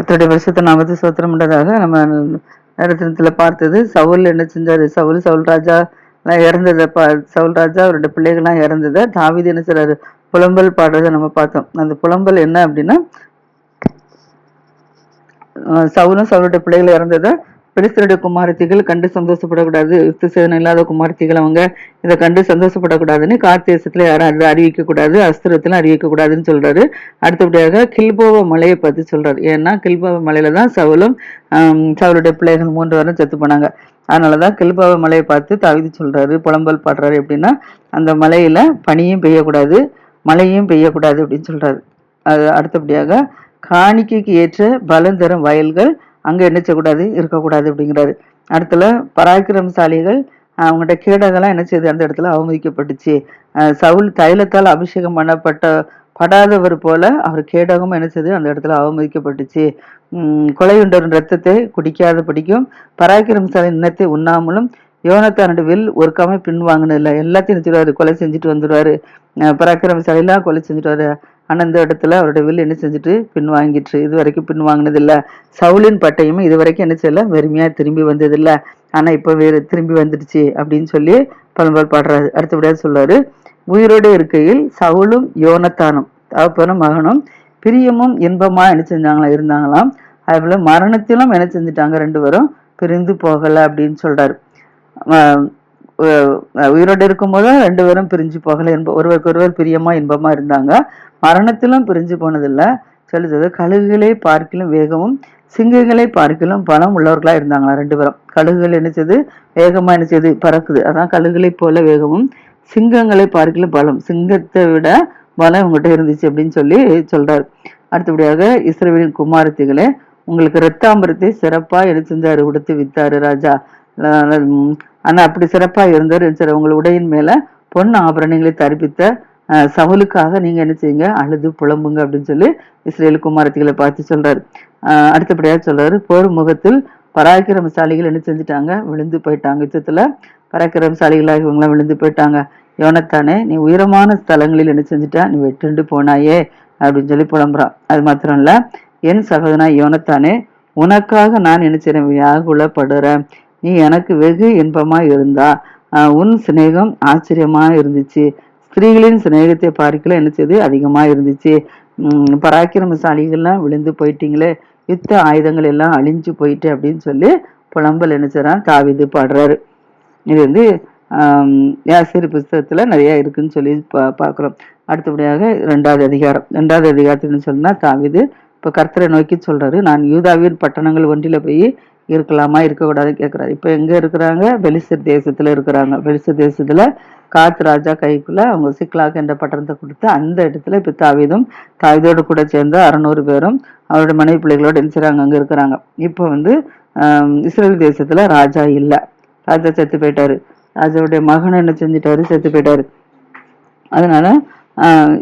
கர்த்தருடைய வருஷத்தை நாமத்தை சோத்திரம்ன்றதாக நம்ம நேரத்தில் பார்த்தது. சவுல் என்ன செஞ்சார்? சவுல் சவுல் ராஜா இறந்ததை பா சவுல் ராஜா அவருடைய பிள்ளைகள்லாம் இறந்ததை தாவீது என்ன செய்றாரு? புலம்பல் பாடுறதை நம்ம பார்த்தோம். அந்த புலம்பல் என்ன அப்படின்னா சவுலும் சவுளுடைய பிள்ளைகள் இறந்ததை பெலிஸ்தருடைய குமாரத்திகள் கண்டு சந்தோஷப்படக்கூடாது யுத்த சேதனம் இல்லாத குமாரத்திகள் அவங்க இதை கண்டு சந்தோஷப்படக்கூடாதுன்னு கார் யாரும் அதை அறிவிக்கக்கூடாது அஸ்திரத்துல அறிவிக்க சொல்றாரு. அடுத்தபடியாக கில்போவ மலையை பத்தி சொல்றாரு. ஏன்னா கில்போவ மலையில தான் சவுலும் ஆம், சவுளுடைய பிள்ளைகள் மூன்று வாரம் செத்து போனாங்க. அதனாலதான் கில்போவ மலையை பார்த்து தவிதி சொல்றாரு புலம்பல் பாடுறாரு எப்படின்னா அந்த மலையில பனியும் பெய்யக்கூடாது மழையும் பெய்யக்கூடாது அப்படின்னு சொல்றாரு. அது அடுத்தபடியாக காணிக்கைக்கு ஏற்ற பலம் தரும் வயல்கள் அங்கே என்ன செய்யக்கூடாது இருக்கக்கூடாது அப்படிங்கிறாரு. அடுத்துல பராக்கிரமசாலிகள் அவங்கள்ட்ட கேடகெல்லாம் என்ன செய்யுது அந்த இடத்துல அவமதிக்கப்பட்டுச்சு. சவுல் தைலத்தால் அபிஷேகம் பண்ணப்பட்ட படாதவர் போல அவர் கேடகமும் என்ன செய்யுது அந்த இடத்துல அவமதிக்கப்பட்டுச்சு. கொலையுண்டரின் ரத்தத்தை குடிக்காத பிடிக்கும் பராக்கிரமசாலின் இன்னத்தை உண்ணாமலும் யோனத்தானு வில் ஒருக்காம பின்வாங்கினதில்ல. எல்லாத்தையும் நினைச்சிருவாரு கொலை செஞ்சுட்டு வந்துடுவாரு. அஹ் பராக்கிரமசாலிலாம் கொலை செஞ்சுட்டு வர ஆனால் இந்த இடத்துல அவருடைய வில் என்ன செஞ்சுட்டு? பின்வாங்கிட்டு இது வரைக்கும் பின் வாங்கினதில்லை. சவுலின் பட்டயமும் இது வரைக்கும் என்ன செய்யல? வெறுமையாக திரும்பி வந்ததில்லை. ஆனால் இப்போ வேறு திரும்பி வந்துடுச்சு அப்படின்னு சொல்லி பழம்பால் பாடுறாரு. அடுத்தபடியாக சொல்லுவார் உயிரோடு இருக்கையில் சவுலும் யோனத்தானும் தகப்பனும் மகனும் பிரியமும் இன்பமா என்ன செஞ்சாங்களா? இருந்தாங்களாம். அதுபோல் மரணத்திலும் என்ன செஞ்சுட்டாங்க? ரெண்டு பேரும் பிரிந்து போகலை அப்படின்னு சொல்கிறார் உயிரோடு இருக்கும்போது ரெண்டு பேரும் பிரிஞ்சு போகல என்ப ஒருவருக்கு ஒருவர் பிரியமா இன்பமா இருந்தாங்க. மரணத்திலும் பிரிஞ்சு போனதில்லை. சொல்லுது கழுகுகளை பார்க்கிலும் வேகமும் சிங்கங்களை பார்க்கிலும் பலம் உள்ளவர்களா இருந்தாங்களா ரெண்டு பேரும். கழுகுகள் நினைச்சது வேகமா நினைச்சது பறக்குது. அதான் கழுகுகளை போல வேகமும் சிங்கங்களை பார்க்கிலும் பலம். சிங்கத்தை விட பலம் உங்ககிட்ட இருந்துச்சு அப்படின்னு சொல்லி சொல்றாரு. அடுத்தபடியாக இஸ்ரவேலின் குமாரத்திகளே உங்களுக்கு ரத்தாம்பரத்தை சிறப்பா என்ன கொடுத்து உடுத்து வித்தாரு ராஜா. ஆனால் அப்படி சிறப்பாக இருந்தார் சார் உங்கள் உடையின் மேலே பொன் ஆபரணங்களை தரிப்பித்த சவுலுக்காக நீங்கள் என்ன செய்யுங்க? அழுது புலம்புங்க அப்படின்னு சொல்லி இஸ்ரேல் குமாரத்திகளை பார்த்து சொல்கிறார் அடுத்தபடியாக அடுத்தபடியா போர் முகத்தில் பராக்கிரமசாலிகள் என்ன செஞ்சுட்டாங்க? விழுந்து போயிட்டாங்க யுத்தத்தில். பராக்கிரமசாலிகளாக இவங்களாம் விழுந்து போயிட்டாங்க. யோனத்தானே நீ உயரமான ஸ்தலங்களில் என்ன செஞ்சுட்டா? நீ வெட்டுண்டு போனாயே அப்படின்னு சொல்லி புலம்புறான். அது மாத்திரம் இல்லை என் சகோதரனா யோனத்தானே உனக்காக நான் என்ன செய்கிறேன் வியாகுலப்படுறேன். நீ எனக்கு வெகு இன்பமாக இருந்தா. உன் சிநேகம் ஆச்சரியமா இருந்துச்சு. ஸ்திரீகளின் சிநேகத்தை பார்க்கல என்ன செய்யுது அதிகமா இருந்துச்சு. உம் பராக்கிரமசாலிகள்லாம் விழுந்து போயிட்டீங்களே. யுத்த ஆயுதங்கள் எல்லாம் அழிஞ்சு போயிட்டு அப்படின்னு சொல்லி புலம்பல் என்ன தாவிது பாடுறாரு. இது வந்து ஆம், புஸ்தகத்தில் புஸ்தகத்துல நிறைய இருக்குன்னு சொல்லி பா பார்க்குறோம். அடுத்தபடியாக ரெண்டாவது அதிகாரம். ரெண்டாவது அதிகாரத்துன்னு சொன்னா தாவிது இப்போ கர்த்தரை நோக்கி சொல்றாரு. நான் யூதாவின் பட்டணங்கள் ஒன்றில போய் இருக்கலாமா இருக்கக்கூடாதுன்னு கேட்குறாரு இப்போ எங்கே இருக்கிறாங்க? வெளிசர் தேசத்தில் இருக்கிறாங்க. வெளிசர் தேசத்தில் காத் ராஜா கைக்குள்ள அவங்க சிக்லாக் என்ற பட்டணத்தை கொடுத்து அந்த இடத்துல இப்போ தாவிதும் தாவிதோடு கூட சேர்ந்து அறநூறு பேரும் அவருடைய மனைவி பிள்ளைகளோடு என்ன அங்கே இருக்கிறாங்க. இப்போ வந்து இஸ்ரேல் தேசத்தில் ராஜா இல்லை. ராஜா செத்து போயிட்டாரு. ராஜாவுடைய மகன் என்ன செஞ்சிட்டாரு? செத்து போயிட்டாரு. அதனால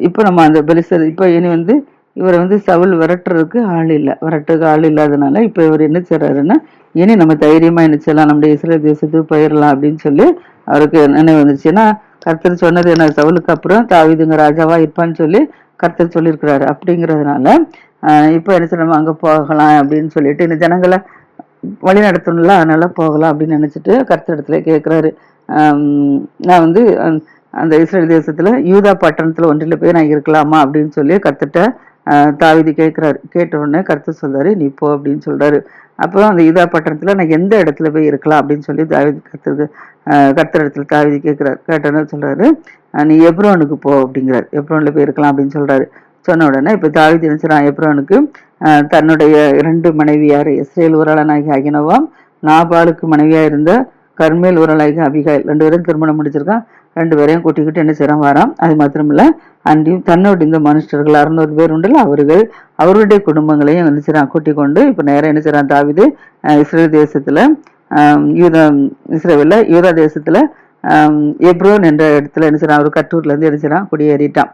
இப்போ நம்ம அந்த பெலிசர் இப்போ இனி வந்து இவரை வந்து சவுல் விரட்டுறதுக்கு ஆள் இல்லை. விரட்டுறதுக்கு ஆள் இல்லாதனால இப்போ இவர் என்ன செய்கிறாருன்னா இனி நம்ம தைரியமாக என்ன செய்யலாம்? நம்முடைய இஸ்ரேல் தேசத்துக்கு போயிடலாம் அப்படின்னு சொல்லி அவருக்கு நினைவு வந்துச்சுன்னா கர்த்தர் சொன்னது என்ன? சவுலுக்கு அப்புறம் தாவிதுங்க ராஜாவாக இருப்பான்னு சொல்லி கர்த்தர் சொல்லியிருக்கிறாரு. அப்படிங்கிறதுனால இப்போ என்ன செய்ய நம்ம அங்கே போகலாம் அப்படின்னு சொல்லிட்டு இந்த ஜனங்களை வழி நடத்தணும்ல? அதனால போகலாம் அப்படின்னு நினச்சிட்டு கர்த்தர் இடத்துல கேட்குறாரு நான் வந்து அந்த- இஸ்ரேல் தேசத்தில் யூதா பட்டணத்தில் ஒன்றில் போய் நான் இருக்கலாமா அப்படின்னு சொல்லி கற்றுட்டேன் தாவிதி கேட்குறாரு கேட்ட உடனே கருத்து சொல்கிறாரு நீ போ அப்படின்னு சொல்கிறாரு அப்போ அந்த யூதா பட்டணத்தில் நான் எந்த இடத்துல போய் இருக்கலாம் அப்படின்னு சொல்லி தாவிதி கத்துறது கத்துற இடத்துல தாவிதி கேட்குறாரு. கேட்டோன்னே சொல்கிறாரு நீ எப்ரோனுக்கு போ அப்படிங்கிறார். எப்ரோனில் போய் இருக்கலாம் அப்படின்னு சொல்கிறாரு சொன்ன உடனே இப்போ தாவிதி நினைச்சான் எப்ரோனுக்கு தன்னுடைய இரண்டு மனைவியார் இஸ்ரேல் ஊராளனாகி அகினவாம் நாபாலுக்கு மனைவியாக இருந்த கர்மேல் ஊராளாகி அபிகாயில் ரெண்டு பேரும் திருமணம் முடிச்சிருக்கான் ரெண்டு பேரையும் கூட்டிக்கிட்டு என்ன செய்கிறான் வரான். அது மாத்திரமில்ல அன்றையும் தன்னோட இந்த மனுஷர்கள் அறுநூறு பேர் உண்டுல அவர்கள் அவருடைய குடும்பங்களையும் என்ன செய்கிறான் கூட்டிக் கொண்டு இப்போ நேரம் என்ன செய்கிறான் தாவிது இஸ்ரேல் தேசத்துல யூதா இஸ்ரேவில் யூதா தேசத்துல எப்ரோன் என்ற இடத்துல என்ன செய்கிறான் அவர் கட்டூர்ல இருந்து என்ன செய்றான் குடியேறிட்டான்.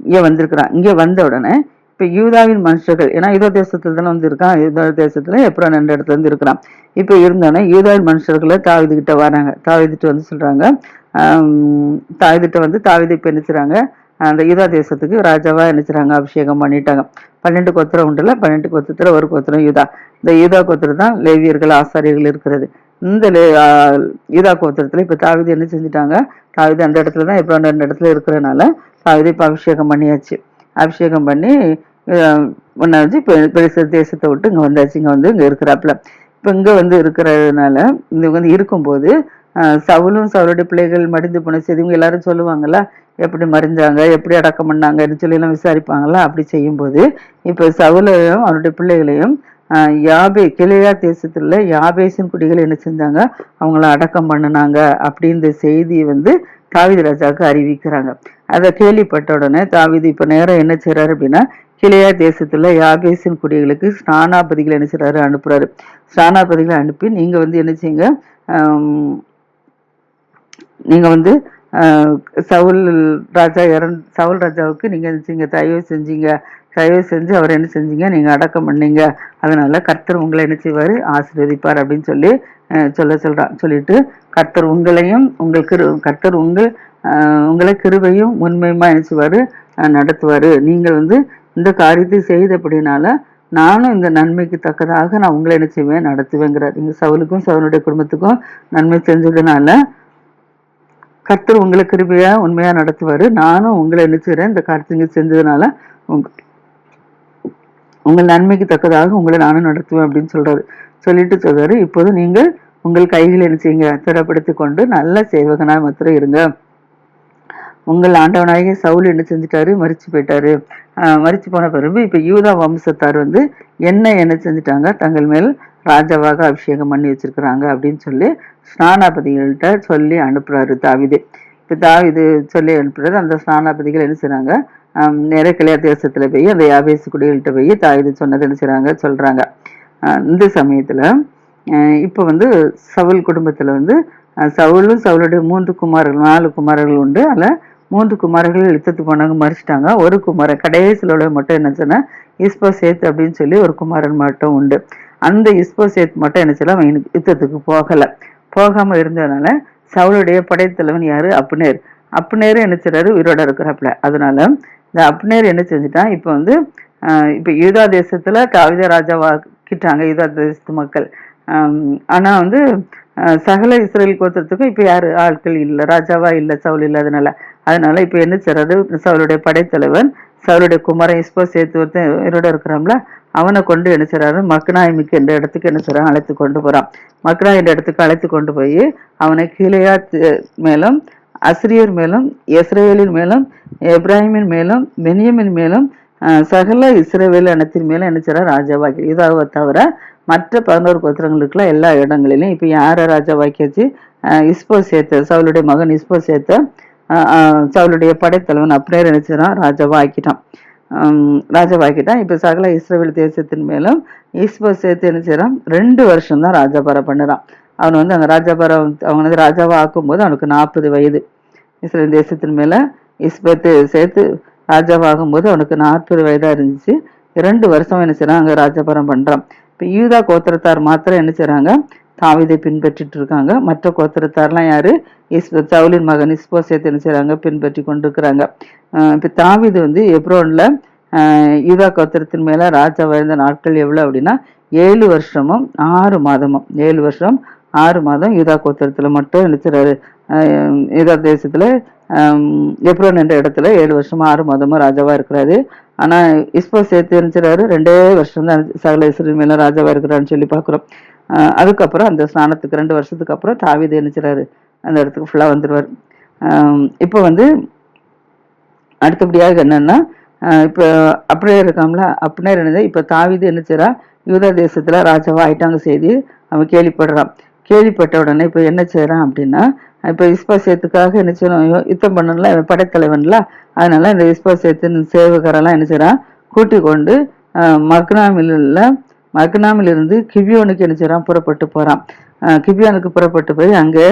இங்கே வந்திருக்கிறான். இங்கே வந்த உடனே இப்போ யூதாவின் மனுஷர்கள் ஏன்னா யூதா தேசத்துல தானே வந்து இருக்கான் யூதா தேசத்துல எப்ரோன் ரெண்டு இடத்துல இருந்து இருக்கிறான். இப்போ இருந்தோடனே யூதாவின் மனுஷர்களை தாவிதுகிட்ட வராங்க. தாவிதிட்டு வந்து சொல்றாங்க ஆம், தாவிதிட்ட வந்து தாவிதை இப்போ என்ன அந்த யூதா தேசத்துக்கு ராஜாவா என்ன அபிஷேகம் பண்ணிட்டாங்க. பன்னெண்டு கோத்திரம் உண்டுல பன்னெண்டு கோத்திரத்துல ஒரு கோத்திரம் யூதா. இந்த யூதா கோத்திரம் தான் லேவியர்கள் ஆசாரியர்கள் இருக்கிறது. இந்த லே- யூதா கோத்திரத்துல இப்ப தாவீது என்ன செஞ்சுட்டாங்க? தாவீது அந்த இடத்துல தான் இப்போ அந்த இடத்துல இருக்கிறதுனால தாவீது இப்ப அபிஷேகம் பண்ணியாச்சு. அபிஷேகம் பண்ணி ஒன்றாச்சு இப்போ பெருசு தேசத்தை விட்டு இங்கே வந்தாச்சு. இங்கே வந்து இங்கே இருக்கிறாப்புல. இப்போ இங்கே வந்து இருக்கிறதுனால இங்கே வந்து இருக்கும்போது சவுலும் சவுளுடைய பிள்ளைகள் மடிந்து போன செய்தி இவங்க எல்லாரும் சொல்லுவாங்களா எப்படி மறிஞ்சாங்க எப்படி அடக்கம் பண்ணாங்கன்னு சொல்லி எல்லாம் விசாரிப்பாங்களா அப்படி செய்யும்போது இப்போ சவுலையும் அவருடைய பிள்ளைகளையும் யாபே கிளையா தேசத்துல யாபேசின் குடிகள் என்ன செஞ்சாங்க? அவங்கள அடக்கம் பண்ணுனாங்க அப்படின்ற செய்தி வந்து தாவிதி ராஜாவுக்கு அறிவிக்கிறாங்க. அதை கேள்விப்பட்ட உடனே தாவீது இப்போ நேரம் என்ன செய்கிறாரு அப்படின்னா கிளையா தேசத்துல யாபேசின் குடிகளுக்கு ஸ்நானாபதிகளை என்ன செய்கிறாரு அனுப்புறாரு. ஸ்நானாபதிகளை அனுப்பி நீங்க வந்து என்ன செய்யுங்க? நீங்கள் நீங்க வந்து சவுல் ராஜா இறந் சவுல் ராஜாவுக்கு நீங்க என்ன செய்யுங்க? தயவு செஞ்சீங்க. தயவு செஞ்சு அவர் என்ன செஞ்சீங்க? நீங்க அடக்கம் பண்ணீங்க. அதனால கர்த்தர் உங்களை என்ன செய்வார்? ஆசீர்வதிப்பார் அப்படின்னு சொல்லி சொல்ல சொல்றான். சொல்லிட்டு கர்த்தர் உங்களையும் உங்களுக்கு கர்த்தர் உங்கள் உங்களை கிருபையும் உண்மையுமா என்ன செய்வார்? நடத்துவார். நீங்கள் வந்து இந்த காரியத்தை செய்தபடினால நானும் இந்த நன்மைக்கு தக்கதாக நான் உங்களை என்ன செய்வேன்? நடத்துவேங்கிறார். இங்க சவுலுக்கும் சவனுடைய குடும்பத்துக்கும் நன்மை செஞ்சதுனால கர்த்தர் உங்களை கிருபையா உண்மையா நடத்துவாரு. நானும் உங்களை என்ன செய்கிறேன் இந்த காரியத்தை செஞ்சதுனால உங்க உங்கள் நன்மைக்கு தக்கதாக உங்களை நானும் நடத்துவேன் அப்படின்னு சொல்றாரு. சொல்லிட்டு சொல்றாரு. இப்போது நீங்கள் உங்கள் கைகளை என்ன செய்யுங்க? திடப்படுத்தி கொண்டு நல்ல சேவகனாய் மாத்திரம் இருங்க. உங்கள் ஆண்டவனாகிய சவுல் என்ன செஞ்சுட்டாரு? மறிச்சு போயிட்டாரு. மறிச்சு போன பிறகு இப்ப யூதா வம்சத்தார் வந்து என்ன என்ன செஞ்சுட்டாங்க? தங்கள் மேல் ராஜாவாக அபிஷேகம் பண்ணி வச்சிருக்கிறாங்க அப்படின்னு சொல்லி ஸ்நானாபதிகள்கிட்ட சொல்லி அனுப்புறாரு தாவிது. இப்ப தாவிது சொல்லி அனுப்புறது அந்த ஸ்நானாபதிகள் என்ன செய்றாங்க? நிறைய நேர கிளையா தேசத்துல போய் அந்த யாபேசு குடிகள்கிட்ட போய் தாவிது சொன்னது என்ன செய்றாங்க? சொல்றாங்க. இந்த சமயத்துல இப்போ வந்து சவுல் குடும்பத்துல வந்து சவுலும் சவுளுடைய மூன்று குமாரர்கள் நாலு குமாரர்கள் உண்டு. அதில் மூன்று குமாரர்கள் யுத்தத்துக்கு போனாங்க மறிச்சிட்டாங்க. ஒரு குமாரன் கடைசியில் உள்ள மட்டும் என்ன சொன்னா இஸ்போ சேத் அப்படின்னு சொல்லி ஒரு குமாரன் மட்டும் உண்டு. அந்த இஸ்போ சேத் மட்டும் என்ன செய்யலாம் அவன் யுத்தத்துக்கு போகலை. போகாமல் இருந்ததுனால சவுளுடைய படைத்தலைவன் யாரு? அப்னேர். அப்னேர் என்ன செய்றாரு? உயிரோட இருக்கிறாப்புல. அதனால இந்த அப்னேர் என்ன செஞ்சுட்டான் இப்போ வந்து இப்போ யூதா தேசத்தில் தாவித ராஜாவாக்கிட்டாங்க யூதா தேசத்து மக்கள். ஆனால் வந்து சகல இஸ்ரேல் கோத்திரத்துக்கும் இப்போ யார்? ஆட்கள் இல்லை ராஜாவா இல்லை சவுல் இல்லாதனால. அதனால இப்போ என்ன செய்யறது? சவுளுடைய படைத்தலைவன் சவுளுடைய குமரன் இஸ்போ சேர்த்து ஒருத்தன் உயிரோட இருக்கிறான்ல அவனை கொண்டு என்ன செய்யறாரு மக்னாயமிக்கு என்ற இடத்துக்கு என்ன செய்யறான் அழைத்து கொண்டு போறான். மக்னா என்ற இடத்துக்கு அழைத்து கொண்டு போய் அவனை கீழையா மேலும் அசிரியர் மேலும் இஸ்ரேலின் மேலும் எப்ராஹிமின் மேலும் பெனியமின் மேலும் சகல இஸ்ரேவேல் அனத்தின் மேலும் என்ன செய்றார்? ராஜாவாக்கி. இதாக தவிர மற்ற பதினோரு பத்திரங்களுக்குலாம் எல்லா இடங்களிலும் இப்போ யாரை ராஜாவாக்கியாச்சு? இஸ்போ சேர்த்த சவுளுடைய மகன் இஸ்போ சேர்த்த சவுளுடைய படைத்தலைவன் அப்படியே நினைச்சிடான் ராஜாவாக ஆக்கிட்டான். ஆம், ராஜாவா ஆக்கிட்டான். சகல இஸ்ரேல் தேசத்தின் மேலும் இஸ்போ சேர்த்து என்ன செய்கிறான் ரெண்டு வருஷம் தான் ராஜாபாரம் பண்ணுறான். அவன் வந்து அந்த ராஜாபாரம் அவன் வந்து ராஜாவா ஆக்கும்போது அவனுக்கு நாற்பது வயது. இஸ்ரேல் தேசத்தின் மேலே இஸ்பத்து சேர்த்து ராஜாவாகும் போது அவனுக்கு நாற்பது வயதாக இருந்துச்சு. இரண்டு வருஷம் என்ன செய்கிறான் அங்கே ராஜாபாரம் பண்ணுறான் இப்போ யூதா கோத்திரத்தார் மாத்திரம் என்ன செய்கிறாங்க தாவிதை பின்பற்றிட்டு இருக்காங்க மற்ற கோத்திரத்தாரெலாம் யாரு? இஸ்ப சவுலின் மகன் இஸ்போ என்ன செய்கிறாங்க பின்பற்றி கொண்டிருக்கிறாங்க. இப்போ தாவிது வந்து எப்ரோனில் யூதா கோத்திரத்தின் மேலே ராஜா வாழ்ந்த நாட்கள் எவ்வளோ அப்படின்னா ஏழு வருஷமும் ஆறு மாதமும். ஏழு வருஷம் ஆறு மாதம் யூதா கோத்திரத்தில் மட்டும் நினைச்சிறாரு யூதா தேசத்தில் எப்ரோன் என்ற இடத்துல ஏழு வருஷமும் ஆறு மாதமும் ராஜாவாக இருக்கிறாரு. ஆனால் இஸ்போ சேர்த்து நினைச்சிறாரு ரெண்டே வருஷம் தான் சகல இஸ்ரேல் மேலே ராஜாவாக இருக்கிறான்னு சொல்லி பார்க்குறோம் அதுக்கப்புறம் அந்த ஸ்நானத்துக்கு ரெண்டு வருஷத்துக்கு அப்புறம் தாவிது நினைச்சிறாரு அந்த இடத்துக்கு ஃபுல்லாக வந்துடுவார் இப்போ வந்து அடுத்தபடியாக என்னன்னா இப்போ அப்படியே இருக்காம்ல? அப்படின்னா என்னது இப்போ தாவீது என்ன செய்றா யூதா தேசத்தில் ராஜாவா ஆயிட்டாங்க செய்தி. அவன் கேள்விப்படுறான். கேள்விப்பட்ட உடனே இப்போ என்ன செய்கிறான் அப்படின்னா இப்போ இஸ்பாசேத்துக்காக என்ன செய்யணும்? யுத்தம் பண்ணல இவன் படைத்தலைவன்ல. அதனால இந்த இஸ்பாசேத்தின் சேவகரெல்லாம் என்ன செய்கிறான் கூட்டிக் கொண்டு ஆஹ் மக்னாமிலிருந்து கிவியோனுக்கு கிபியோனுக்கு என்ன செய்றான்? புறப்பட்டு போறான். கிவியோனுக்கு கிபியோனுக்கு புறப்பட்டு போய் அங்கே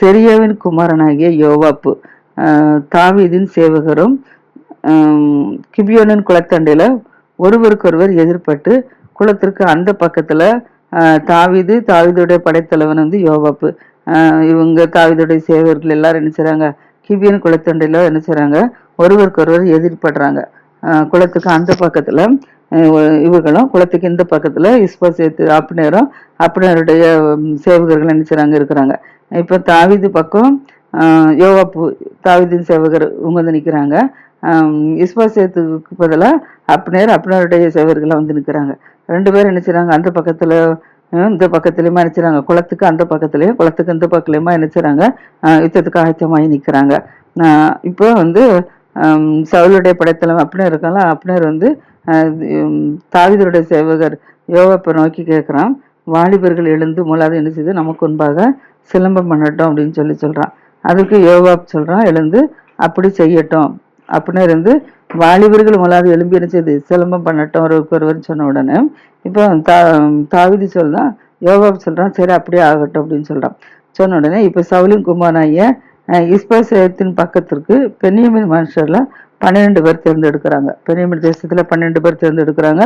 செரியாவின் குமாரனாகிய யோவாப்பு தாவீதின் சேவகரும் கிபியோனின் குளத்தண்டையில் ஒருவருக்கொருவர் எதிர்பட்டு குளத்திற்கு அந்த பக்கத்தில் தாவிது தாவீது தாவீதுடைய படைத்தலைவன் வந்து யோவாப்பு. இவங்க தாவீதுடைய சேவர்கள் எல்லாரும் என்ன செய்கிறாங்க கிபியன் குளத்தண்டையில் என்ன செய்கிறாங்க ஒருவருக்கொருவர் எதிர்படுறாங்க. குளத்துக்கு அந்த பக்கத்தில் இவர்களும் குளத்துக்கு இந்த பக்கத்தில் இஸ்பா அப்னேரும் அப்னேருடைய ம், சேவகர்கள் என்ன செய்றாங்க இருக்கிறாங்க. இப்போ தாவிது பக்கம் யோகாப்பு தாவிதின் சேவகர் இவங்க வந்து நிற்கிறாங்க இஸ்பா சேர்த்துக்கு பதிலாக அப்னேர் அப்னேருடைய சேவகர்கள் வந்து நிற்கிறாங்க ரெண்டு பேரும் என்ன அந்த பக்கத்தில் இந்த பக்கத்துலேயுமா என்ன குளத்துக்கு அந்த பக்கத்துலேயும் குளத்துக்கு இந்த பக்கத்துலயுமா என்ன யுத்தத்துக்கு ஆயத்தமாகி நிற்கிறாங்க இப்போ வந்து சவுளுடைய சவுலுடைய படைத்தலைவன் அப்னர் இருக்கால அப்னர் வந்து தாவிதருடைய சேவகர் யோகாப்பை நோக்கி கேட்குறான் வாலிபர்கள் எழுந்து மூலாவது என்ன செய்து நமக்கு முன்பாக சிலம்பம் பண்ணட்டும் அப்படின்னு சொல்லி சொல்கிறான் அதுக்கு யோகாப் சொல்கிறான் எழுந்து அப்படி செய்யட்டும். அப்படின்னு இருந்து வாலிபர்கள் முதலாவது எழும்பி என்ன செய்து சிலம்பம் பண்ணட்டும் ஒருவருக்கு ஒருவர் சொன்ன உடனே இப்போ தா தாவிதி சொல்கிறான் யோவாப் சொல்கிறான் சரி அப்படியே ஆகட்டும் அப்படின்னு சொல்கிறான் சொன்ன உடனே இப்போ சவுலின் குமாராய இஸ்பசேத்தின் பக்கத்திற்கு பெனியமின் மனுஷரில் பன்னிரெண்டு பேர் தேர்ந்தெடுக்கிறாங்க. பெனியமின் தேசத்தில் பன்னெண்டு பேர் தேர்ந்தெடுக்கிறாங்க.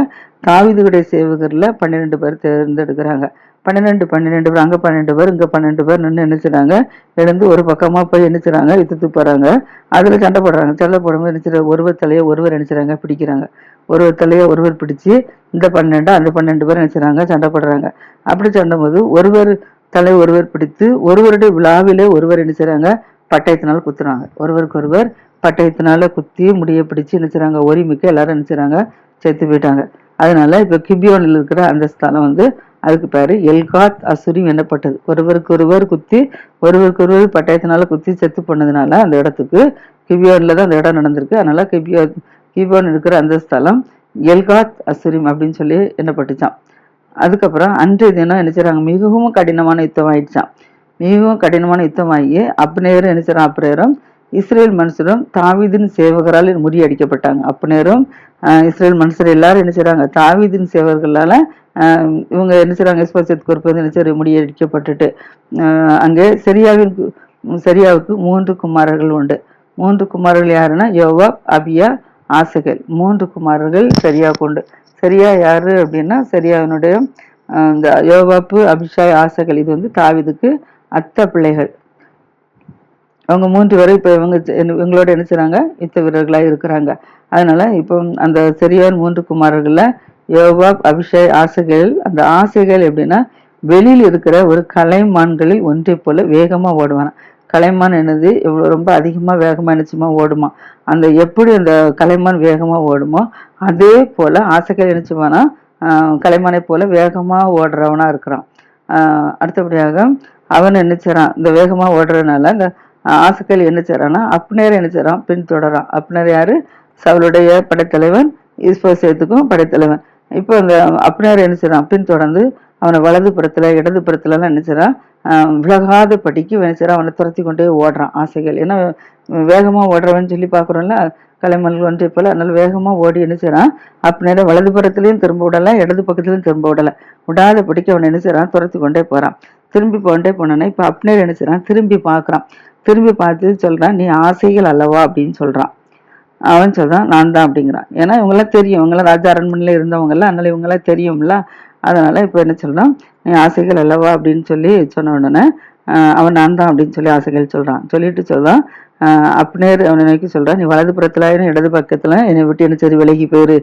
தாவிதுடைய சேவகரில் பன்னிரெண்டு பேர் தேர்ந்தெடுக்கிறாங்க. பன்னிரெண்டு பன்னிரெண்டு பேர் அங்கே பன்னெண்டு பேர் இங்கே பன்னெண்டு பேர் நின்று என்ன எழுந்து ஒரு பக்கமாக போய் என்ன இத்துத்து யுத்தத்துக்கு அதில் சண்டை போடுறாங்க. சண்டை போடும்போது என்ன ஒருவர் தலையை ஒருவர் என்ன பிடிக்கிறாங்க. ஒருவர் தலையை ஒருவர் பிடிச்சி இந்த பன்னெண்டு அந்த பன்னெண்டு பேர் என்ன சண்டை போடுறாங்க. அப்படி சண்டை போது ஒருவர் தலை ஒருவர் பிடித்து ஒருவருடைய விழாவிலே ஒருவர் என்ன பட்டயத்தினால குத்துறாங்க. ஒருவருக்கு ஒருவர் பட்டயத்தினால குத்தி முடிய பிடிச்சு என்ன செய்றாங்க? ஒரிமிக்க எல்லாரும் என்ன செய்றாங்க? செத்து போயிட்டாங்க. அதனால இப்ப கிபியோனில் இருக்கிற அந்த ஸ்தலம் வந்து அதுக்கு பேரு எல்காத் அசுரிம் என்னப்பட்டது. ஒருவருக்கு ஒருவர் குத்தி ஒருவருக்கு ஒருவர் பட்டயத்தினால குத்தி செத்து போனதுனால அந்த இடத்துக்கு கிபியோன்ல தான் அந்த இடம் நடந்திருக்கு. அதனால கிபியோ கிபியோன் இருக்கிற அந்த ஸ்தலம் எல்காத் அசுரிம் அப்படின்னு சொல்லி என்னப்பட்டுச்சான் அதுக்கப்புறம் அன்றைய தினம் என்ன மிகவும் கடினமான யுத்தம் ஆயிடுச்சான் மிகவும் கடினமான யுத்தம் ஆகி அப்னேரும் என்ன செய்கிறான் அப்னேரும் இஸ்ரேல் மனுஷரும் தாவிதின் சேவகரால் முறியடிக்கப்பட்டாங்க. அப்னேரும் இஸ்ரேல் மனுஷர் எல்லாரும் என்ன செய்கிறாங்க தாவீதின் சேவர்களால் இவங்க என்ன செய்கிறாங்க இஸ்போசேத் குறிப்பு வந்து என்ன செய்ய முறியடிக்கப்பட்டுட்டு அங்கே சரியாவின் சரியாவுக்கு மூன்று குமாரர்கள் உண்டு. மூன்று குமாரர்கள் யாருன்னா? யோவாப் அபியா ஆசைகள் மூன்று குமாரர்கள் சரியாவுக்கு உண்டு. சரியா யாரு அப்படின்னா? சரியாவினுடைய இந்த யோவாப்பு அபிஷாய் ஆசைகள் இது வந்து தாவீதுக்கு அத்தை பிள்ளைகள். அவங்க மூன்று பேரும் இப்போ இவங்க இவங்களோட என்ன செய்றாங்க? யுத்த வீரர்களாக இருக்கிறாங்க. அதனால இப்போ அந்த சரியான் மூன்று குமாரர்களில் யோகா அபிஷேக் ஆசைகள். அந்த ஆசைகள் எப்படின்னா வெளியில் இருக்கிற ஒரு கலைமான்களில் ஒன்றை போல வேகமாக ஓடுவானா கலைமான் என்னது? இவ்வளோ ரொம்ப அதிகமாக வேகமாக நினச்சுமா ஓடுமா. அந்த எப்படி அந்த கலைமான் வேகமாக ஓடுமோ அதே போல் ஆசைகள் நினைச்சுவானா கலைமானை போல வேகமாக ஓடுறவனாக இருக்கிறான். அடுத்தபடியாக அவன் என்ன செய்கிறான் இந்த வேகமாக ஓடுறதுனால இந்த ஆசைகள் என்ன செய்கிறான்னா அப்னேர் என்ன பின் தொடரான் அப்னேர் யாரு? சவளுடைய படைத்தலைவன் ஈஸ்வசேத்துக்கும் படைத்தலைவன். இப்போ இந்த அப்னேர் என்ன செய்கிறான் பின் தொடர்ந்து அவனை வலது புறத்தில் இடது புறத்துலலாம் என்ன செய்கிறான் விலகாத படிக்கு என்ன அவனை துரத்தி கொண்டே ஓடுறான் ஆசைகள். ஏன்னா வேகமாக ஓடுறவன் சொல்லி பார்க்குறோம்ல கலைமணல் ஒன்றை போல அதனால வேகமாக ஓடி என்ன செய்றான்? அப்னேர வலது புறத்துலேயும் திரும்ப விடலை இடது பக்கத்துலையும் திரும்ப விடலை. விடாத படிக்க அவனை என்ன செய்றான்? துரத்தி கொண்டே போகிறான் திரும்பி கொண்டே போனோன்னா இப்ப அப்னேர் என்ன திரும்பி பார்க்குறான். திரும்பி பார்த்து சொல்றான் நீ ஆசைகள் அல்லவா? அப்படின்னு சொல்றான். அவன் சொல்றான் நான் தான் அப்படிங்கிறான். ஏன்னா இவங்களாம் தெரியும். இவங்களாம் ராஜா அரண்மனையில இருந்தவங்கல்ல அதனால இவங்களாம் தெரியும்ல. அதனால இப்ப என்ன சொல்றான்? நீ ஆசைகள் அல்லவா? அப்படின்னு சொல்லி சொன்ன உடனே ஆஹ் அவன் நான் தான் அப்படின்னு சொல்லி ஆசைகள் சொல்றான். சொல்லிட்டு சொல்றான் அப்னேர் அவனை நோக்கி சொல்றான். நீ வலது புறத்துல என்ன இடது பக்கத்துல என்னை விட்டு என்ன சரி விலகி போயிரு.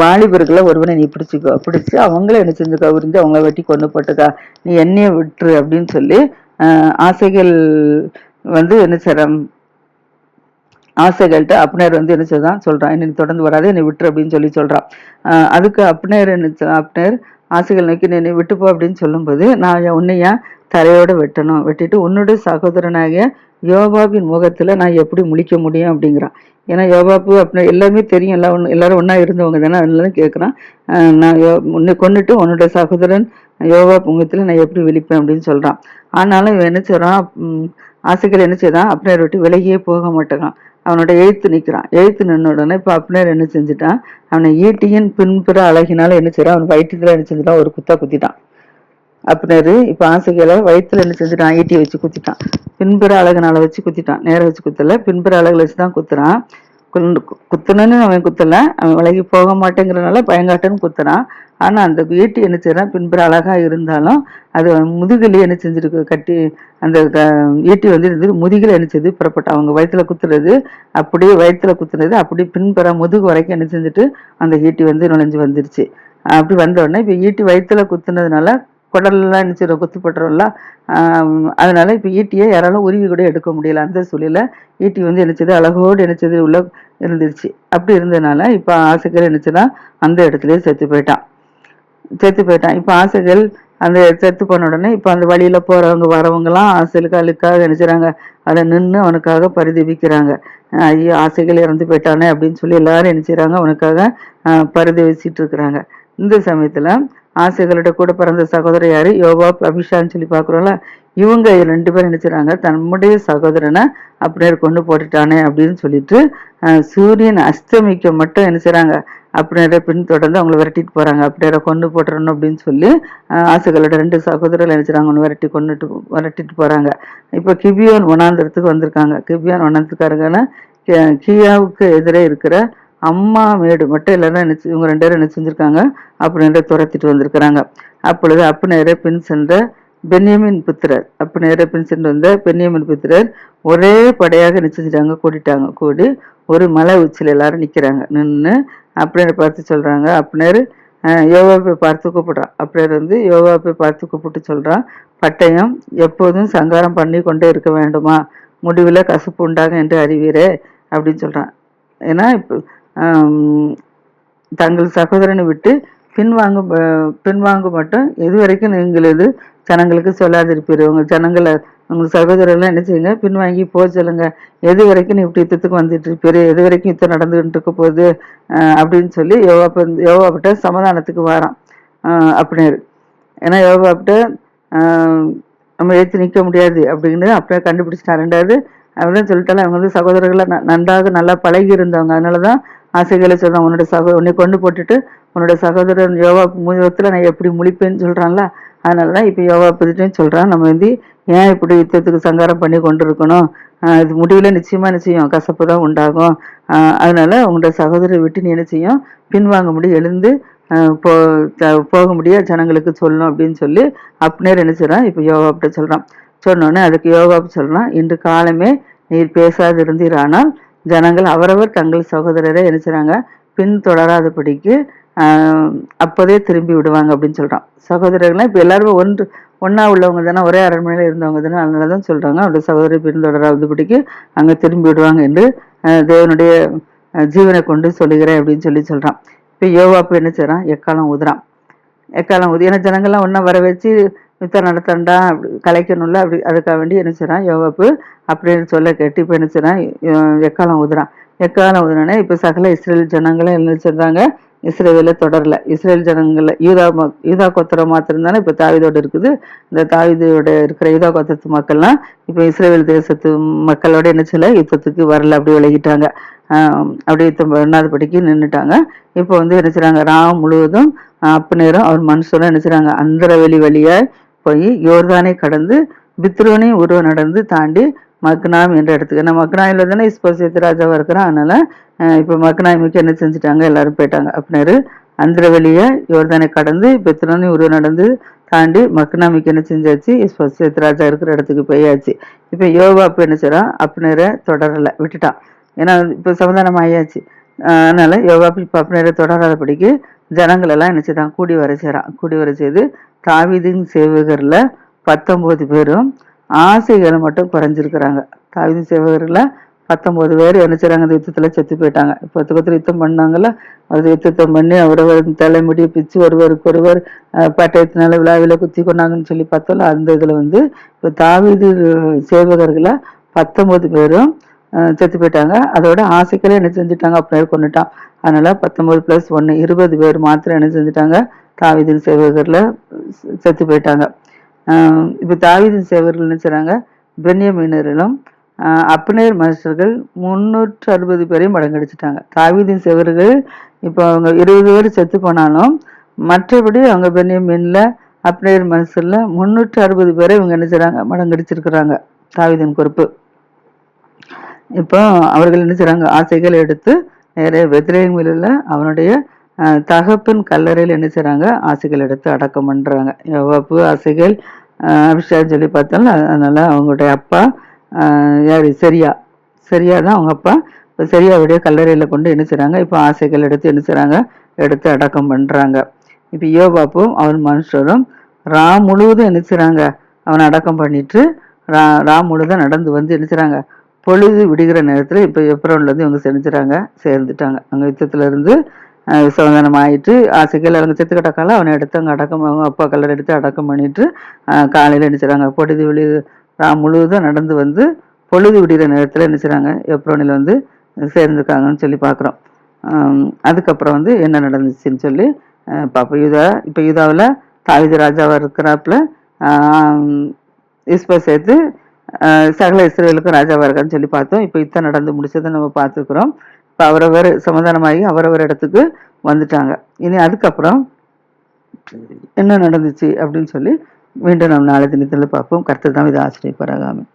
வாலிபர்களை ஒருவனை நீ பிடிச்சிக்கோ. பிடிச்சி அவங்கள என்ன செஞ்சுக்கோ உறிஞ்சு அவங்கள வெட்டி கொண்டு போட்டுக்கா. நீ என்னைய விட்டுரு அப்படின்னு சொல்லி ஆசைகள் வந்து என்ன செய்றான்? ஆசைகள்கிட்ட அப்னேர் வந்து என்ன செய்தான்? சொல்றான். என்னை தொடர்ந்து வராது என்னை விட்டுரு அப்படின்னு சொல்லி சொல்றான். அதுக்கு அப்னேர் என்ன அப்னேர் ஆசைகள் நோக்கி நீ என்னை விட்டுப்போ அப்படின்னு சொல்லும்போது நான் என் உன்னைய தரையோட வெட்டணும்? வெட்டிட்டு உன்னுடைய சகோதரனாகிய யோபாவின் முகத்தில் நான் எப்படி முழிக்க முடியும் அப்படிங்கிறான். ஏன்னா யோபாப்பு அப்படின்னா எல்லாருமே தெரியும். எல்லாம் ஒன்று எல்லாரும் ஒன்றா இருந்தவங்க தானே. அதனால கேட்குறான் நான் யோ- உன்னை கொன்னுட்டு உன்னுடைய சகோதரன் யோபா முகத்தில் நான் எப்படி விழிப்பேன் அப்படின்னு சொல்கிறான் ஆனாலும் இவன் என்ன செய்றான்? ஆசைகள் என்ன செய்தான்? அப்னேர் விட்டு விலகியே போக மாட்டேங்கிறான். அவனோட எழுத்து நிற்கிறான் எழுத்து நின்ன உடனே இப்போ அப்னேர் என்ன செஞ்சுட்டான்? அவனை ஈட்டியின் பின்புற அழகினால என்ன செய்கிறான் அவன் வயிற்றுல என்ன செஞ்சுட்டான்? ஒரு குத்தா குத்திட்டான். அப்னேரு இப்போ ஆசைகளை வயிற்றுல என்ன செஞ்சுட்டான் ஈட்டியை வச்சு குத்திட்டான். பின்புற அழகுனால வச்சு குத்திட்டான். நேரம் வச்சு குத்தல. பின்புற அழகுல வச்சு தான் குத்துறான். குண்டு- கு- குத்துனன்னு அவன் குத்தல. அவன் விலகி போக மாட்டேங்கிறனால பயங்காட்டன்னு குத்துறான். ஆனால் அந்த ஈட்டி என்ன செய்யறான் பின்புற அழகா இருந்தாலும் அது முதுகில் என்ன செஞ்சிருக்கு? கட்டி அந்த க- ஈட்டி வந்து இருந்தது முதுகில் என்ன செய்து? புறப்பட்டு அவங்க வயிற்றுல குத்துறது அப்படியே வயிற்றுல குத்துனது அப்படியே பின்புற முதுகு வரைக்கும் என்ன செஞ்சுட்டு அந்த ஈட்டி வந்து நுழைஞ்சு வந்துருச்சு. அப்படி வந்த உடனே இப்போ ஈட்டி வயிற்றுல குத்துனதுனால குடல்லாம் என்ன குத்து பட்டுறோம்லாம் அதனால் இப்போ ஈட்டியை யாராலும் உருவி கூட எடுக்க முடியல. அந்த சூழலில் ஈட்டி வந்து நினச்சது அழகோடு நினச்சது உள்ள இருந்துருச்சு. அப்படி இருந்ததுனால இப்போ ஆசைகள் என்னச்சுன்னா அந்த இடத்துலயே செத்து போயிட்டான். செத்து போயிட்டான். இப்போ ஆசைகள் அந்த செத்து போன உடனே இப்போ அந்த வழியில் போகிறவங்க வரவங்கலாம் ஆசைகளுக்கு அழுக்காக நினைச்சுறாங்க. அதை நின்று அவனுக்காக பரிதவிக்கிறாங்க. ஐயோ ஆசைகள் இறந்து போயிட்டானே அப்படின்னு சொல்லி எல்லாரும் என்ன அவனுக்காக பரிதவிச்சிட்டு இருக்கிறாங்க. இந்த சமயத்தில் ஆசைகளோட கூட பிறந்த சகோதரர் யாரு? யோவா அபிஷான்னு சொல்லி பார்க்குறோம்ல. இவங்க ரெண்டு பேரும் நினைச்சுறாங்க தன்னுடைய சகோதரனை அப்படியே கொண்டு போட்டுட்டானே அப்படின்னு சொல்லிட்டு சூரியன் அஸ்தமிக்க மட்டும் என்ன அப்படின்ற பின் தொடர்ந்து அவங்கள விரட்டிட்டு போகிறாங்க அப்படியே கொண்டு போட்டுறணும் அப்படின்னு சொல்லி ஆசைகளோட ரெண்டு சகோதரர்கள் நினைச்சாங்க ஒன்று விரட்டி கொண்டுட்டு விரட்டிட்டு போகிறாங்க இப்போ கிபியோன் வனாந்திரத்துக்கு வந்திருக்காங்க. கிபியோன் வனாந்திரத்துக்காரங்கன்னா கியாவுக்கு எதிரே இருக்கிற அம்மா மேடு மட்டும் இல்லைன்னா நினைச்சு இவங்க ரெண்டு பேரும் என்ன செஞ்சிருக்காங்க? அப்படின்ற துரத்திட்டு வந்திருக்கிறாங்க. அப்பொழுது அப்பு நேரே பின் சென்ற பென்யமின் புத்திரர் அப்பு நேரே பின் சென்று வந்த பென்யமின் புத்திரர் ஒரே படையாக நிச்சயிச்சிட்டாங்க கூட்டிட்டாங்க. கூடி ஒரு மலை உச்சியில் எல்லாரும் நிற்கிறாங்க நின்று அப்படின்னு பார்த்து சொல்றாங்க. யோகா யோகாப்பை பார்த்து கூப்பிடுறான் அப்படியே வந்து யோகாப்பை பார்த்து கூப்பிட்டு சொல்கிறான் பட்டயம் எப்போதும் சங்காரம் பண்ணி கொண்டே இருக்க வேண்டுமா? முடிவில் கசப்பு உண்டாகும் என்று அறிவீரே? அப்படின்னு சொல்கிறான் ஏன்னா இப்போ தங்கள் சகோதரனை விட்டு பின்வாங்க பின்வாங்க மட்டும் எது வரைக்கும் நீங்கள் இது ஜனங்களுக்கு சொல்லாதிருப்பீர் உங்கள் ஜனங்களை உங்கள் சகோதரர்லாம் என்ன செய்யுங்க? பின்வாங்கி போக சொல்லுங்க. எது வரைக்கும் நீ இப்படி யுத்தத்துக்கு வந்துட்டு இருப்பீரு எது வரைக்கும் யுத்தம் நடந்துகிட்டு இருக்க போகுது? அப்படின்னு சொல்லி யோகா யோகாப்பிட்ட சமாதானத்துக்கு வாரான். அப்படின்னு ஏன்னா யோகாப்பிட்ட நம்ம ஏற்றி நிற்க முடியாது அப்படின்னு அப்படியே கண்டுபிடிச்சிட்டான். ரெண்டாவது அவதான் சொல்லிட்டாலும் அவங்க வந்து சகோதரர்களை ந- நன்றாக நல்லா பழகி இருந்தவங்க. அதனால தான் ஆசைகளை சொல்கிறான் உன்னோட சகோ உன்னை கொண்டு போட்டுட்டு உன்னோட சகோதரன் யோகா முகத்தில் நான் எப்படி முழிப்பேன்னு சொல்கிறான்ல அதனால தான் இப்போ யோகா பத்திட்டும் சொல்கிறான் நம்ம வந்து ஏன் இப்படி யுத்தத்துக்கு சங்காரம் பண்ணி கொண்டு இருக்கணும்? இது முடிவில் நிச்சயமாக என்ன செய்யும்? கசப்பு தான் உண்டாகும். அதனால் உங்களோட சகோதரரை விட்டு நீ என்ன செய்யும்? பின்வாங்க முடியும் எழுந்து போ த- போக முடியாது ஜனங்களுக்கு சொல்லணும் அப்படின்னு சொல்லி அப்னேர் என்ன இப்போ யோகாப்பிட்ட யோகா அப்படி அதுக்கு யோகா சொல்கிறான் இன்று காலமே நீர் பேசாதிருந்தீரானால் ஜனங்கள் அவரவர் தங்கள் சகோதரரை என்ன செய்கிறாங்க பின் அப்போதே திரும்பி விடுவாங்க அப்படின்னு சொல்கிறான் சகோதரர்கள்லாம் இப்போ எல்லாருமே ஒன்று ஒன்றா உள்ளவங்க தானே ஒரே அரண்மனையில் இருந்தவங்க தானே அதனால தான் சொல்கிறாங்க அவருடைய சகோதரி பின்தொடராதபடிக்கு அங்கே திரும்பி விடுவாங்க என்று தேவனுடைய ஜீவனை கொண்டு சொல்லுகிறேன் அப்படின்னு சொல்லி சொல்றான். இப்ப யோவாப்பு என்ன செய்கிறான் எக்காலம் ஊதுறான். எக்காலம் ஊதி ஏன்னா ஜனங்கள்லாம் ஒன்றா வர வச்சு யுத்தம் நடத்தண்டா அப்படி கலைக்கணும்ல அப்படி அதுக்காக வேண்டி என்ன செய்கிறான் யோவாப்பு அப்படின்னு சொல்ல கேட்டு இப்போ என்ன செய்கிறான் எக்காலம் ஊதுறான். எக்காலம் ஊதுனோடனே இப்போ சகல இஸ்ரேல் ஜனங்களும் என்ன செய்கிறாங்க இஸ்ரேவேல தொடரல. இஸ்ரேல் ஜனங்களில் யூதா மக் யூதா கோத்திரம் மாத்திரம் தானே இப்போ தாவிதோடு இருக்குது. இந்த தாவிதோட இருக்கிற யூதா கோத்திரத்து மக்கள்லாம் இப்போ இஸ்ரேல் தேசத்து மக்களோட என்ன செய்யல யுத்தத்துக்கு வரல அப்படி விலகிட்டாங்க. அப்படி யுத்தம் பண்ணாதபடிக்கு நின்றுட்டாங்க இப்போ வந்து என்ன செய்கிறாங்க ராம் முழுவதும் அப்ப நேரம் அவர் மனுஷனும் என்ன செய்கிறாங்க அந்தர வெளி வழியாக போய் யோர்தானை கடந்து பித்ரோனி உருவ நடந்து தாண்டி மக்னாம் என்ற இடத்துக்கு. ஏன்னா மக்னாயில் தானே இஸ்போசியத்து ராஜாவாக இருக்கிறான். அதனால் இப்போ மக்னாமிக்கு என்ன செஞ்சுட்டாங்க? எல்லாரும் போயிட்டாங்க. அப்படின்னாரு அந்தரவெளிய யோர்தானை கடந்து பித்ரோனி உருவ நடந்து தாண்டி மக்னாமிக்கு என்ன செஞ்சாச்சு? இஸ்போசியத்து ராஜா இருக்கிற இடத்துக்கு போயாச்சு. இப்போ யோகா அப்போ என்ன செய்கிறான் அப்னேரை தொடரலை விட்டுட்டான் ஏன்னா இப்போ சமாதானம் ஆயாச்சு. அதனால் யோகா இப்போ அப்னேரை தொடராதபடிக்கு ஜனங்களெல்லாம் என்ன செய்தான் கூடி வர செய்கிறான் கூடி வர செய்து தாவிதின் சேவகரில் பத்தொம்போது பேரும் ஆசைகள் மட்டும் குறைஞ்சிருக்கிறாங்க. தாவிதின் சேவகரில் பத்தொம்போது பேர் என்ன செய்கிறாங்க அந்த யுத்தத்தில் செத்து போயிட்டாங்க. இப்போ ஒருத்தர் யுத்தம் பண்ணாங்கல்ல அது யுத்தம் பண்ணி அவரவர் தலைமுடியை பிச்சு ஒருவருக்கு ஒருவர் பட்டயத்தினால விழாவில் குத்தி கொண்டாங்கன்னு சொல்லி பார்த்தோம்ல அந்த இதில் வந்து இப்போ தாவிது சேவகர்களை பத்தொம்போது பேரும் செத்து போயிட்டாங்க. அதோட ஆசைகளே என்ன செஞ்சுட்டாங்க? அப்படியே கொண்டுட்டான் அதனால பத்தொன்பது பிளஸ் ஒன்று இருபது பேர் மாத்திரம் என்ன செஞ்சுட்டாங்க? தாவீதின் சேவகர்ல செத்து போயிட்டாங்க. இப்போ இப்ப சேவர்கள் என்ன செய்கிறாங்க பென்யமீனரிலும் ஆஹ் மனுஷர்கள் முன்னூற்று அறுபது பேரையும் மடங்கடிச்சிட்டாங்க தாவிதின் சேவர்கள் இப்போ அவங்க இருபது பேர் செத்து போனாலும் மற்றபடி அவங்க பென்யமீன்ல அப்னேர் மனுஷரில் முன்னூற்று அறுபது பேரை இவங்க என்ன செய்கிறாங்க மடங்கடிச்சிருக்கிறாங்க தாவிதின் பொறுப்பு. இப்போ அவர்கள் என்ன செய்கிறாங்க ஆசைகள் எடுத்து நிறைய பெத்லேமில் உள்ள அவனுடைய தகப்பன் கல்லறையில் என்ன செய்கிறாங்க ஆசைகள் எடுத்து அடக்கம் பண்ணுறாங்க யோவாப்பு ஆசைகள் அபிஷான்னு அபிஷேகம் சொல்லி பார்த்தாலும் அதனால் அவங்களுடைய அப்பா யார்? சரியா. சரியா தான் அவங்க அப்பா. இப்போ சரியாவுடைய கல்லறையில் கொண்டு என்ன செய்கிறாங்க இப்போ ஆசைகள் எடுத்து என்ன செய்கிறாங்க எடுத்து அடக்கம் பண்ணுறாங்க இப்போ யோபாப்பும் அவன் மனுஷரும் ராம் முழுவதும் என்ன அவனை அடக்கம் பண்ணிட்டு ரா ராம் முழுதும் நடந்து வந்து என்ன பொழுது விடுகிற நேரத்தில் இப்போ எப்ரோன்லேருந்து இவங்க செஞ்சுறாங்க சேர்ந்துட்டாங்க. அங்கே யுத்தத்துலேருந்து இருந்து ஆயிட்டு ஆசைகள் அவங்க செத்து கிடக்கால அவனை எடுத்து அங்கே அடக்கம் அவங்க அப்பா கல்லறை எடுத்து அடக்கம் பண்ணிட்டு காலையில் என்ன பொழுது விழு முழுவதும் நடந்து வந்து பொழுது விடுகிற நேரத்தில் என்ன எப்ரோனில் வந்து சேர்ந்துருக்காங்கன்னு சொல்லி பார்க்குறோம். அதுக்கப்புறம் வந்து என்ன நடந்துச்சுன்னு சொல்லி பார்ப்போம். யூதா இப்போ யூதாவில் தாவித ராஜாவாக இருக்கிறாப்புல இஸ்ப சேர்த்து சகல இஸ்ரேலுக்கும் ராஜாவாக இருக்கான்னு சொல்லி பார்த்தோம். இப்போ இத்தனை நடந்து முடிச்சதை நம்ம பார்த்துக்கிறோம் இப்போ அவரவர் சமாதானமாகி அவரவர் இடத்துக்கு வந்துட்டாங்க. இனி அதுக்கப்புறம் என்ன நடந்துச்சு அப்படின்னு சொல்லி மீண்டும் நம்ம நாளை தினத்தில் பார்ப்போம். கர்த்தர் தான் இதை ஆசிரியப்பராகாமல்